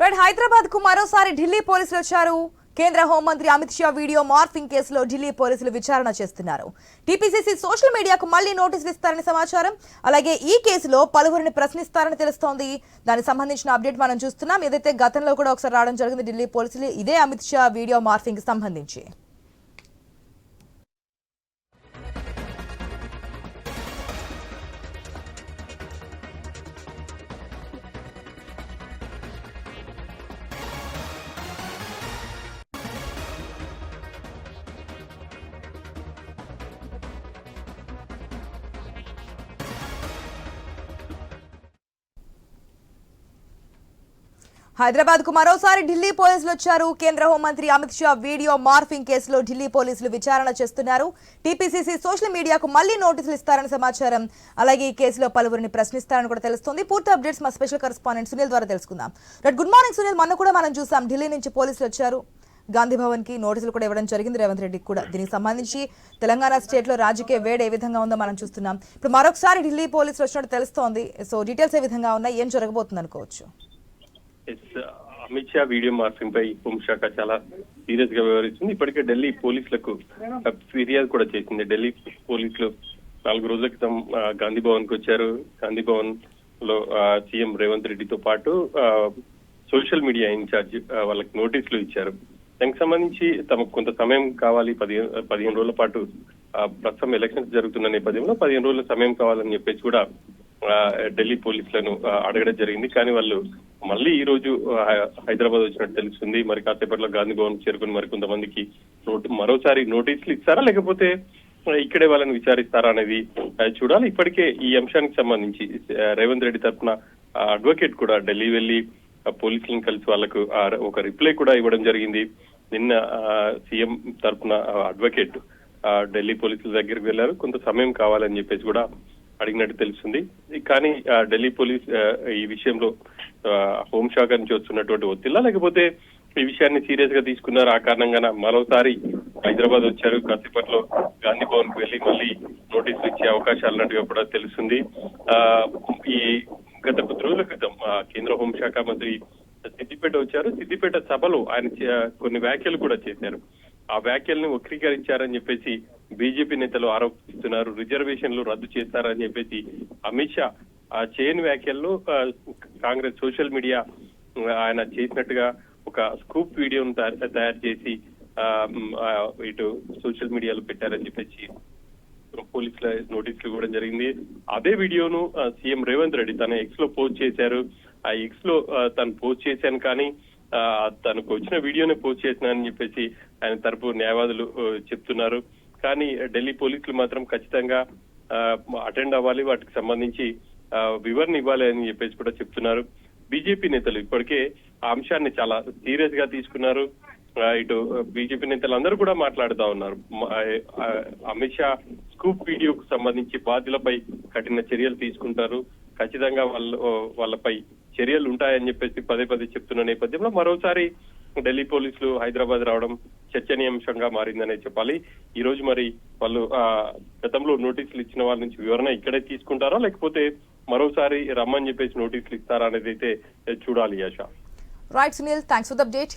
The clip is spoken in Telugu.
రైట్ హైదరాబాద్కు మరోసారి ఢిల్లీ పోలీసులు వచ్చారు. కేంద్ర హోంమంత్రి అమిత్ షా వీడియో మార్ఫింగ్ కేసులో ఢిల్లీ పోలీసులు విచారణ చేస్తున్నారు. టీపీసీసీ సోషల్ మీడియాకు మళ్ళీ నోటీసులు ఇస్తారని సమాచారం. అలాగే ఈ కేసులో పలువురిని ప్రశ్నిస్తారని తెలుస్తోంది. దానికి సంబంధించిన అప్డేట్ మనం చూస్తున్నాం. ఏదైతే గతంలో కూడా ఒకసారి రావడం జరిగింది ఢిల్లీ పోలీసులు ఇదే అమిత్ షా వీడియో మార్ఫింగ్ సంబంధించి. హైదరాబాద్కు మరోసారి ఢిల్లీ పోలీసులు వచ్చారు. కేంద్ర హోంమంత్రి అమిత్ షా వీడియో మార్ఫింగ్ కేసులో ఢిల్లీ పోలీసులు విచారణ చేస్తున్నారు. టీపీసీసీ సోషల్ మీడియాకు మళ్ళీ నోటీసులు ఇస్తారని సమాచారం. అలాగే ఈ కేసులో పలువురిని ప్రశ్నిస్తారని కూడా తెలుస్తోంది. పూర్తి అప్డేట్స్ మా స్పెషల్ కరెస్పాండెంట్ సునీల్ ద్వారా తెలుసుకుందాం. Right good morning Sunil. మొన్న కూడా మనం చూసాం ఢిల్లీ నుంచి పోలీసులు వచ్చారు. గాంధీ భవన్కి నోటీసులు కూడా ఇవ్వడం జరిగింది. రేవంత్ రెడ్డికి కూడా. దీనికి సంబంధించి తెలంగాణ స్టేట్లో రాజకీయ వేడి ఏ విధంగా ఉందో మనం చూస్తున్నాం. ఇప్పుడు మరొకసారి ఢిల్లీ పోలీసులు వచ్చినట్టు తెలుస్తోంది. సో డీటెయిల్స్ ఏ విధంగా ఉన్నాయి? ఏం జరగబోతుంది అనుకోవచ్చు అమిత్ షా వీడియో మార్ఫింగ్ పై హోంశాఖ చాలా సీరియస్గా వ్యవహరిస్తుంది ఇప్పటికే ఢిల్లీ పోలీసులకు uh, ఫిర్యాదు కూడా చేసింది. ఢిల్లీ పోలీసులు నాలుగు రోజుల క్రితం uh, గాంధీ భవన్కు వచ్చారు. గాంధీ భవన్లో ఆ, uh, సీఎం రేవంత్ రెడ్డితో పాటు ఆ, సోషల్ మీడియా ఇన్ఛార్జ్ వాళ్ళకి నోటీసులు ఇచ్చారు. దానికి సంబంధించి తమకు కొంత సమయం కావాలి. పదిహేను పదిహేను రోజుల పాటు ప్రస్తుతం ఎలక్షన్స్ జరుగుతున్న నేపథ్యంలో పదిహేను రోజుల సమయం కావాలని చెప్పేసి కూడా ఢిల్లీ పోలీసులను అడగడం జరిగింది. కానీ వాళ్ళు మళ్ళీ ఈ రోజు హైదరాబాద్ వచ్చినట్టు తెలుస్తుంది. మరి కాసేపట్లో గాంధీ భవన్ చేరుకుని మరి కొంతమందికి మరోసారి నోటీసులు ఇస్తారా? లేకపోతే ఇక్కడే వాళ్ళని విచారిస్తారా అనేది చూడాలి. ఇప్పటికే ఈ అంశానికి సంబంధించి రేవంత్ రెడ్డి తరఫున అడ్వకేట్ కూడా ఢిల్లీ వెళ్ళి పోలీసులను కలిసి వాళ్ళకు ఒక రిప్లై కూడా ఇవ్వడం జరిగింది. నిన్న సీఎం తరఫున అడ్వకేట్ ఆ, ఢిల్లీ పోలీసుల దగ్గరికి వెళ్ళారు. కొంత సమయం కావాలని చెప్పేసి కూడా అడిగినట్టు తెలుస్తుంది. కానీ ఆ, ఢిల్లీ పోలీస్ ఆ, ఈ విషయంలో ఆ, హోంశాఖ నుంచి వస్తున్నటువంటి ఒత్తిళ్ళ? లేకపోతే ఈ విషయాన్ని సీరియస్గా తీసుకున్నారు? ఆ కారణంగా మరోసారి హైదరాబాద్ వచ్చారు. కాసేపట్లో గాంధీ భవన్కు వెళ్ళి మళ్ళీ నోటీసులు ఇచ్చే అవకాశాలు ఉన్నట్టుగా కూడా తెలుస్తుంది. ఆ, ఈ గత కొద్ది రోజుల క్రితం ఆ, కేంద్ర హోంశాఖ మంత్రి సిద్దిపేట వచ్చారు. సిద్దిపేట సభలో ఆయన కొన్ని వ్యాఖ్యలు కూడా చేశారు. ఆ వ్యాఖ్యల్ని వక్రీకరించారని చెప్పేసి బీజేపీ నేతలు ఆరోపిస్తున్నారు. రిజర్వేషన్లు రద్దు చేస్తారని చెప్పేసి అమిత్ షా ఆ చేయని వ్యాఖ్యల్లో కాంగ్రెస్ సోషల్ మీడియా ఆయన చేసినట్టుగా ఒక స్కూప్ వీడియోను తయారు తయారు చేసి ఆ, ఇటు సోషల్ మీడియాలో పెట్టారని చెప్పేసి పోలీసుల నోటీసులు ఇవ్వడం జరిగింది. అదే వీడియోను సీఎం రేవంత్ రెడ్డి తన ఎక్స్లో పోస్ట్ చేశారు. ఆ ఎక్స్లో తను పోస్ట్ చేశాను కానీ ఆ, తనకు వచ్చిన వీడియోనే పోస్ట్ చేసినానని చెప్పేసి ఆయన తరపు న్యాయవాదులు చెప్తున్నారు. కానీ ఢిల్లీ పోలీసులు మాత్రం ఖచ్చితంగా అటెండ్ అవ్వాలి. వాటికి సంబంధించి వివరణ ఇవ్వాలి అని చెప్పేసి కూడా చెప్తున్నారు. బీజేపీ నేతలు ఇప్పటికే ఆ అంశాన్ని చాలా సీరియస్గా తీసుకున్నారు ఇటు బీజేపీ నేతలు అందరూ కూడా మాట్లాడుతా ఉన్నారు. అమిత్ షా స్కూప్ వీడియోకు సంబంధించి బాధ్యులపై కఠిన చర్యలు తీసుకుంటారు. ఖచ్చితంగా వాళ్ళ వాళ్ళపై చర్యలు ఉంటాయని చెప్పేసి పదే పదే చెప్తున్న నేపథ్యంలో మరోసారి ఢిల్లీ పోలీసులు హైదరాబాద్ రావడం చర్చనీయాంశంగా మారిందనే చెప్పాలి. ఈ రోజు మరి వాళ్ళు ఆ గతంలో నోటీసులు ఇచ్చిన వాళ్ళ నుంచి వివరణ ఇక్కడే తీసుకుంటారా? లేకపోతే మరోసారి రమ్మని చెప్పేసి నోటీసులు ఇస్తారా అనేది అయితే చూడాలి Asha. Right Sunil thanks for the update